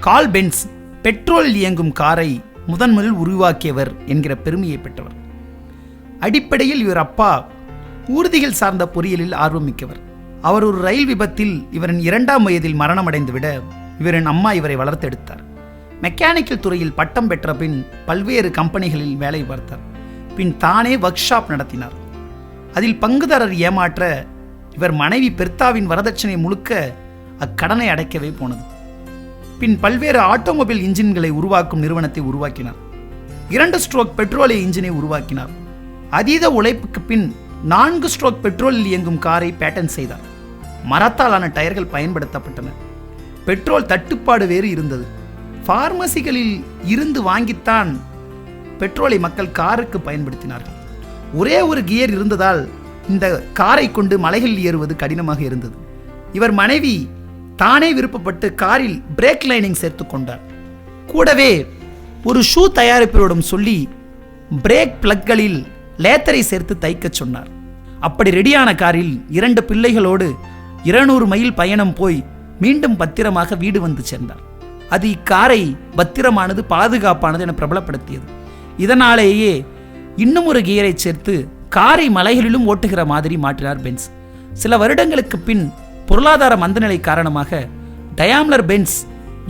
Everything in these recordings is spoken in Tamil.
கால் பென்ஸ் பெட்ரோலில் இயங்கும் காரை முதன்முதல் உருவாக்கியவர் என்கிற பெருமையை பெற்றவர். அடிப்படையில் இவர் அப்பா ஊர்திகள் சார்ந்த பொறியியலில் ஆர்வமிக்கவர். அவர் ஒரு ரயில் விபத்தில் இவரின் இரண்டாம் வயதில் மரணமடைந்து விட இவரின் அம்மா இவரை வளர்த்தெடுத்தார். மெக்கானிக்கல் துறையில் பட்டம் பெற்ற பின் பல்வேறு கம்பெனிகளில் வேலை பார்த்தார். பின் தானே ஒர்க் ஷாப் நடத்தினார். அதில் பங்குதாரர் ஏமாற்ற இவர் மனைவி பெர்த்தாவின் வரதட்சணை முழுக்க அக்கடனை அடைக்கவே போனது. பின் பல்வேறு ஆட்டோமொபைல் இன்ஜின்களை உருவாக்கும் நிறுவனத்தை உருவாக்கினார். இரண்டு ஸ்ட்ரோக் பெட்ரோலிய இன்ஜினை உருவாக்கினார். அதீத உழைப்புக்கு பின் நான்கு ஸ்ட்ரோக் பெட்ரோலில் இயங்கும் காரை பேட்டன் செய்தார். மரத்தாலான டயர்கள் பயன்படுத்தப்பட்டன. பெட்ரோல் தட்டுப்பாடு வேறு இருந்தது. பார்மசிகளில் இருந்து வாங்கித்தான் பெட்ரோலை மக்கள் காருக்கு பயன்படுத்தினார்கள். ஒரே ஒரு கியர் இருந்ததால் இந்த காரை கொண்டு மலைகளில் ஏறுவது கடினமாக இருந்தது. இவர் மனைவி தானே விருப்பப்பட்டு காரில் பிரேக் லைனிங் சேர்த்து கொண்டார். கூடவே ஒரு ஷூ தயாரிப்பவரிடம் சொல்லி பிரேக் பிளக்களில் லேத்தரை சேர்த்து தைக்கச் சொன்னார். அப்படி ரெடியான காரில் இரண்டு பிள்ளைகளோடு இருநூறு மைல் பயணம் போய் மீண்டும் பத்திரமாக வீடு வந்து சேர்ந்தார். அது இக்காரை பத்திரமானது பாதுகாப்பானது என பிரபலப்படுத்தியது. இதனாலேயே இன்னும் ஒரு கியரை சேர்த்து காரை மலைகளிலும் ஓட்டுகிற மாதிரி மாற்றினார் பென்ஸ். சில வருடங்களுக்கு பின் பொருளாதார மந்தநிலை காரணமாக டயாம்லர் பென்ஸ்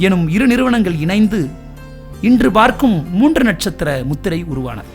எனும் இரு நிறுவனங்கள் இணைந்து இன்று பார்க்கும் மூன்று நட்சத்திர முத்திரை உருவானது.